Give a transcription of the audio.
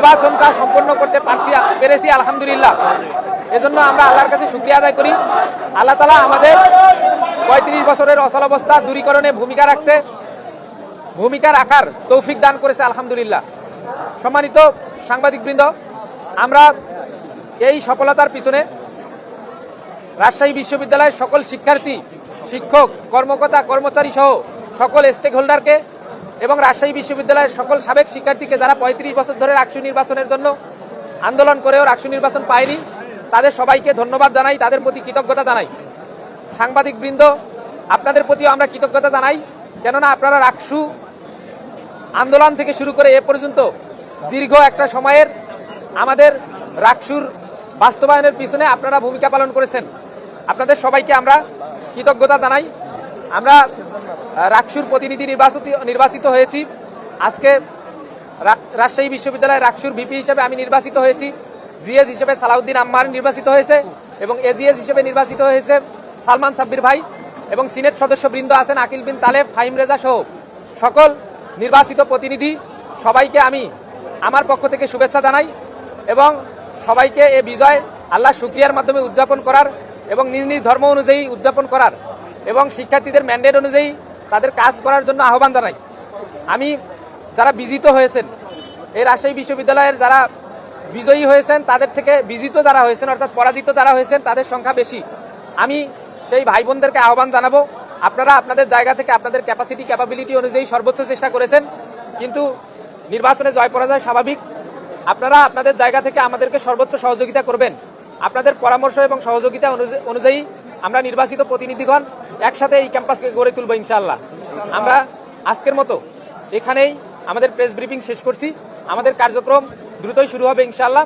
নির্বাচনটা সম্পন্ন করতে পারছি পেরেছি, আলহামদুলিল্লাহ। এজন্য আমরা আল্লাহর কাছে শুক্রিয়া আদায় করি। আল্লাহ তালা আমাদের পঁয়ত্রিশ বছরের অচল অবস্থা দূরীকরণে ভূমিকা রাখতে ভূমিকা রাখার তৌফিক দান করেছে, আলহামদুলিল্লাহ। সম্মানিত সাংবাদিকবৃন্দ, আমরা এই সফলতার পিছনে রাজশাহী বিশ্ববিদ্যালয়ের সকল শিক্ষার্থী, শিক্ষক, কর্মকর্তা, কর্মচারী সহ সকল স্টেক হোল্ডারকে এবং রাজশাহী বিশ্ববিদ্যালয়ের সকল সাবেক শিক্ষার্থীকে যারা পঁয়ত্রিশ বছর ধরে রাকসু নির্বাচনের জন্য আন্দোলন করেও রাকসু নির্বাচন পায়নি, তাদের সবাইকে ধন্যবাদ জানাই, তাদের প্রতি কৃতজ্ঞতা জানাই। সাংবাদিক বৃন্দ আপনাদের প্রতিও আমরা কৃতজ্ঞতা জানাই, কেননা আপনারা রাকসু আন্দোলন থেকে শুরু করে এ পর্যন্ত দীর্ঘ একটা সময়ের আমাদের রাকসুর বাস্তবায়নের পিছনে আপনারা ভূমিকা পালন করেছেন। আপনাদের সবাইকে আমরা কৃতজ্ঞতা জানাই। আমরা রাকসুর প্রতিনিধি নির্বাচিত নির্বাচিত হয়েছি। আজকে রাজশাহী বিশ্ববিদ্যালয়ের রাকসুর ভিপি হিসেবে আমি নির্বাচিত হয়েছি। জিএস হিসেবে সালাউদ্দিন আম্মার নির্বাচিত হয়েছে এবং এজিএস হিসেবে নির্বাচিত হয়েছে সালমান সাব্বির ভাই এবং সিনেট সদস্যবৃন্দ আছেন আকিল বিন তালেব, ফাহিম রেজা সহ সকল নির্বাচিত প্রতিনিধি। সবাইকে আমি আমার পক্ষ থেকে শুভেচ্ছা জানাই এবং সবাইকে এ বিজয় আল্লাহ শুক্রিয়ার মাধ্যমে উদযাপন করার এবং নিজ নিজ ধর্ম অনুযায়ী উদযাপন করার এবং শিক্ষার্থীদের ম্যান্ডেট অনুযায়ী তাদের কাজ করার জন্য আহ্বান জানাই। আমি যারা বিজিত হয়েছেন, এই রাজশাহী বিশ্ববিদ্যালয়ের যারা বিজয়ী হয়েছেন, তাদের থেকে বিজিত যারা হয়েছেন, অর্থাৎ পরাজিত যারা হয়েছেন, তাদের সংখ্যা বেশি। আমি সেই ভাই বোনদেরকে আহ্বান জানাব। আপনারা আপনাদের জায়গা থেকে আপনাদের ক্যাপাসিটি ক্যাপাবিলিটি অনুযায়ী সর্বোচ্চ চেষ্টা করেছেন, কিন্তু নির্বাচনে জয় পরাজয় স্বাভাবিক। আপনারা আপনাদের জায়গা থেকে আমাদেরকে সর্বোচ্চ সহযোগিতা করবেন। আপনাদের পরামর্শ এবং সহযোগিতা অনুযায়ী- আমরা নির্বাচিত প্রতিনিধিগণ একসাথে এই ক্যাম্পাসকে গড়ে তুলব ইনশাল্লাহ আমরা আজকের মতো এখানেই আমাদের প্রেস ব্রিফিং শেষ করছি। আমাদের কার্যক্রম দ্রুতই শুরু হবে ইনশাআল্লাহ।